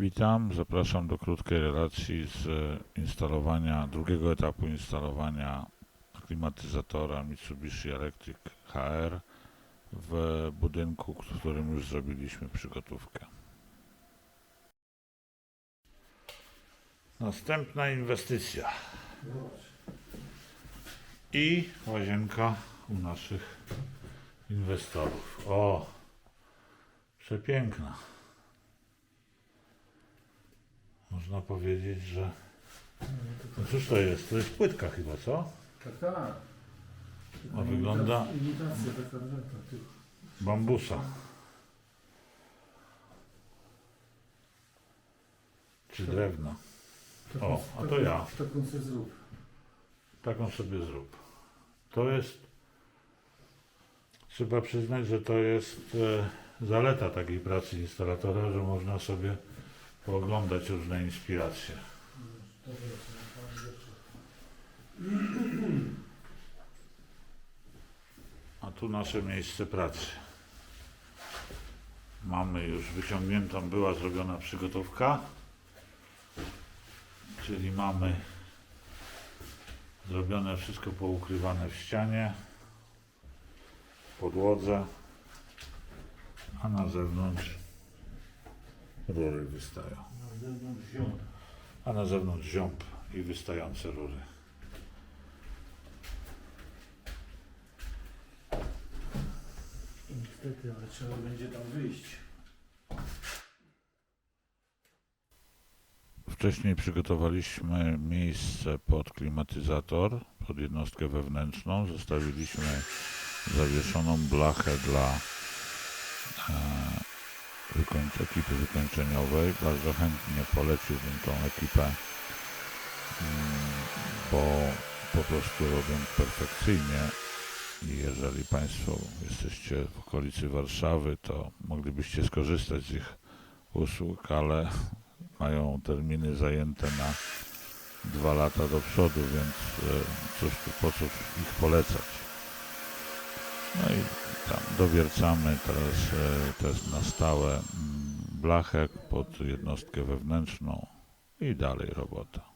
Witam, zapraszam do krótkiej relacji z instalowania, drugiego etapu instalowania klimatyzatora Mitsubishi Electric HR w budynku, w którym już zrobiliśmy przygotówkę. Następna inwestycja. I łazienka u naszych inwestorów. O, przepiękna. Można powiedzieć, że. No cóż to jest? To jest płytka chyba, co? Tak, tak. A wygląda- Imitacja taka, taka. Ty. Bambusa. Czy drewna. Taką- O, a to ja. Taką sobie zrób. Taką sobie zrób. To jest. Trzeba przyznać, że to jest e, zaleta takiej pracy instalatora, że można sobie pooglądać różne inspiracje. A tu nasze miejsce pracy. Mamy już wyciągniętą, była zrobiona przygotówka. Czyli mamy zrobione wszystko poukrywane w ścianie, w podłodze, a na zewnątrz rury wystają. Na zewnątrz ziom. A na zewnątrz ziąb i wystające rury. Niestety, ale trzeba będzie tam wyjść. Wcześniej przygotowaliśmy miejsce pod klimatyzator, pod jednostkę wewnętrzną. Zostawiliśmy zawieszoną blachę dla e, ekipy wykończeniowej. Bardzo chętnie poleciłbym tą ekipę, mm, bo po prostu robią perfekcyjnie. I jeżeli Państwo jesteście w okolicy Warszawy, to moglibyście skorzystać z ich usług, ale mają terminy zajęte na dwa lata do przodu, więc e, cóż tu, po co ich polecać. No i tam dowiercamy teraz, e, teraz na stałe mm, blachę pod jednostkę wewnętrzną i dalej robota.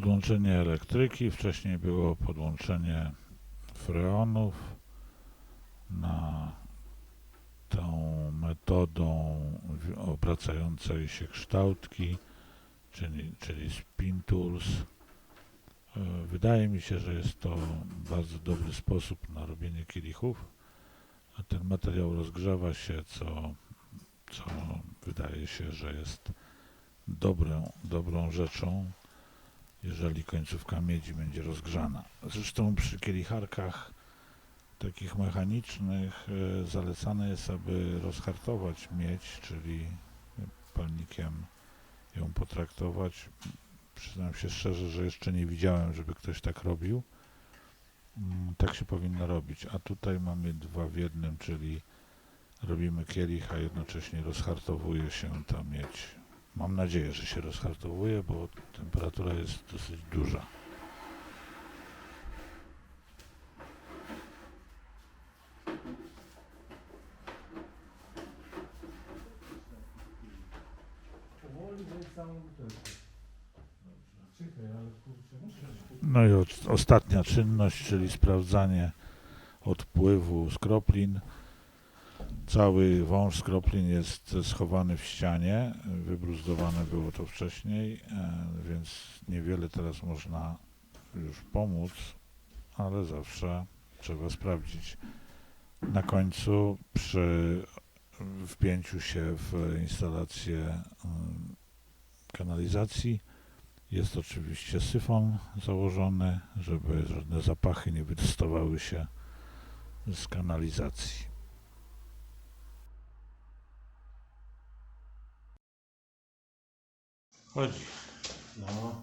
Podłączenie elektryki, wcześniej było podłączenie freonów na tą metodą obracającej się kształtki, czyli, czyli spin tools. E, Wydaje mi się, że jest to bardzo dobry sposób na robienie kielichów, a ten materiał rozgrzewa się, co, co wydaje się, że jest dobrą, dobrą rzeczą jeżeli końcówka miedzi będzie rozgrzana. Zresztą przy kielicharkach takich mechanicznych e, zalecane jest, aby rozhartować miedź, czyli palnikiem ją potraktować. Przyznam się szczerze, że jeszcze nie widziałem, żeby ktoś tak robił. Mm, Tak się powinno robić. A tutaj mamy dwa w jednym, czyli robimy kielich, a jednocześnie rozhartowuje się ta miedź. Mam nadzieję, że się rozhartowuje, bo temperatura jest dosyć duża. No i ostatnia czynność, czyli sprawdzanie odpływu skroplin. Cały wąż skroplin jest schowany w ścianie. Wybruzdowane było to wcześniej, e, więc niewiele teraz można już pomóc, ale zawsze trzeba sprawdzić. Na końcu przy wpięciu się w instalację mm, kanalizacji jest oczywiście syfon założony, żeby żadne zapachy nie wydostawały się z kanalizacji. Chodzi. No.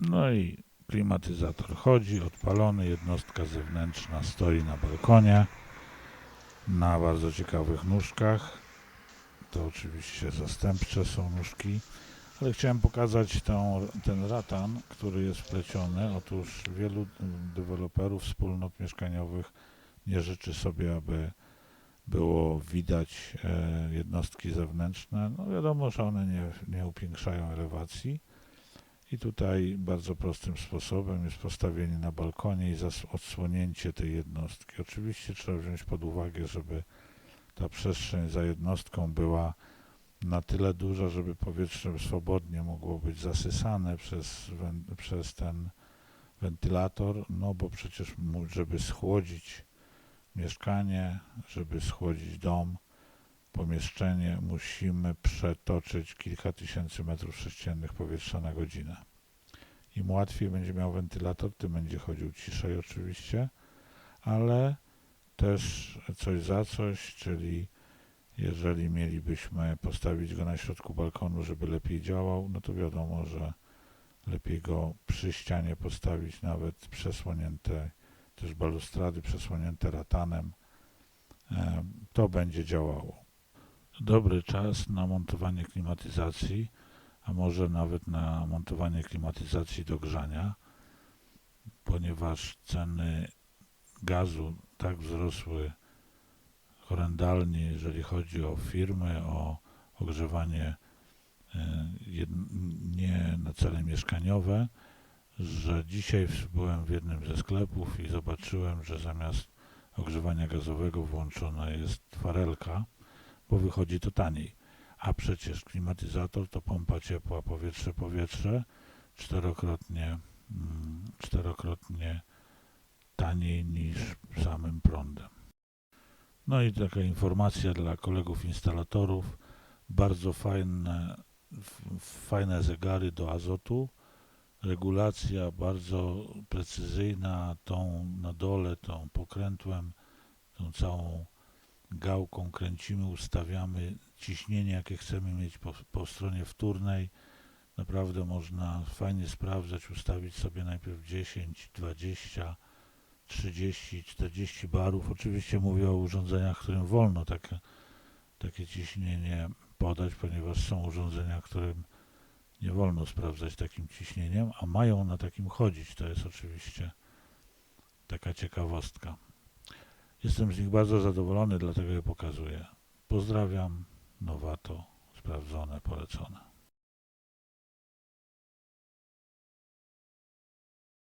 No i Klimatyzator chodzi, odpalony, jednostka zewnętrzna stoi na balkonie na bardzo ciekawych nóżkach. To oczywiście zastępcze są nóżki, ale chciałem pokazać tą, ten ratan, który jest wpleciony. Otóż wielu deweloperów wspólnot mieszkaniowych nie życzy sobie, aby było widać e, jednostki zewnętrzne. No wiadomo, że one nie, nie upiększają elewacji. I tutaj bardzo prostym sposobem jest postawienie na balkonie i odsłonięcie tej jednostki. Oczywiście trzeba wziąć pod uwagę, żeby ta przestrzeń za jednostką była na tyle duża, żeby powietrze swobodnie mogło być zasysane przez, przez ten wentylator, no bo przecież, żeby schłodzić mieszkanie, żeby schłodzić dom, pomieszczenie, musimy przetoczyć kilka tysięcy metrów sześciennych powietrza na godzinę. Im łatwiej będzie miał wentylator, tym będzie chodził ciszej oczywiście, ale też coś za coś, czyli jeżeli mielibyśmy postawić go na środku balkonu, żeby lepiej działał, no to wiadomo, że lepiej go przy ścianie postawić, nawet przesłonięte, też balustrady przesłonięte ratanem. E, To będzie działało. Dobry czas na montowanie klimatyzacji, a może nawet na montowanie klimatyzacji do grzania, ponieważ ceny gazu tak wzrosły horrendalnie, jeżeli chodzi o firmy, o ogrzewanie e, nie na cele mieszkaniowe, że dzisiaj byłem w jednym ze sklepów i zobaczyłem, że zamiast ogrzewania gazowego włączona jest farelka, bo wychodzi to taniej. A przecież klimatyzator to pompa ciepła powietrze-powietrze czterokrotnie, mm, czterokrotnie taniej niż samym prądem. No i taka informacja dla kolegów instalatorów. Bardzo fajne, fajne zegary do azotu. Regulacja bardzo precyzyjna, tą na dole, tą pokrętłem, tą całą gałką kręcimy, ustawiamy ciśnienie, jakie chcemy mieć po, po stronie wtórnej. Naprawdę można fajnie sprawdzać, ustawić sobie najpierw 10, 20, 30, 40 barów. Oczywiście mówię o urządzeniach, którym wolno takie, takie ciśnienie podać, ponieważ są urządzenia, którym nie wolno sprawdzać takim ciśnieniem, a mają na takim chodzić. To jest oczywiście taka ciekawostka. Jestem z nich bardzo zadowolony, dlatego je pokazuję. Pozdrawiam. Nowato, sprawdzone, polecone.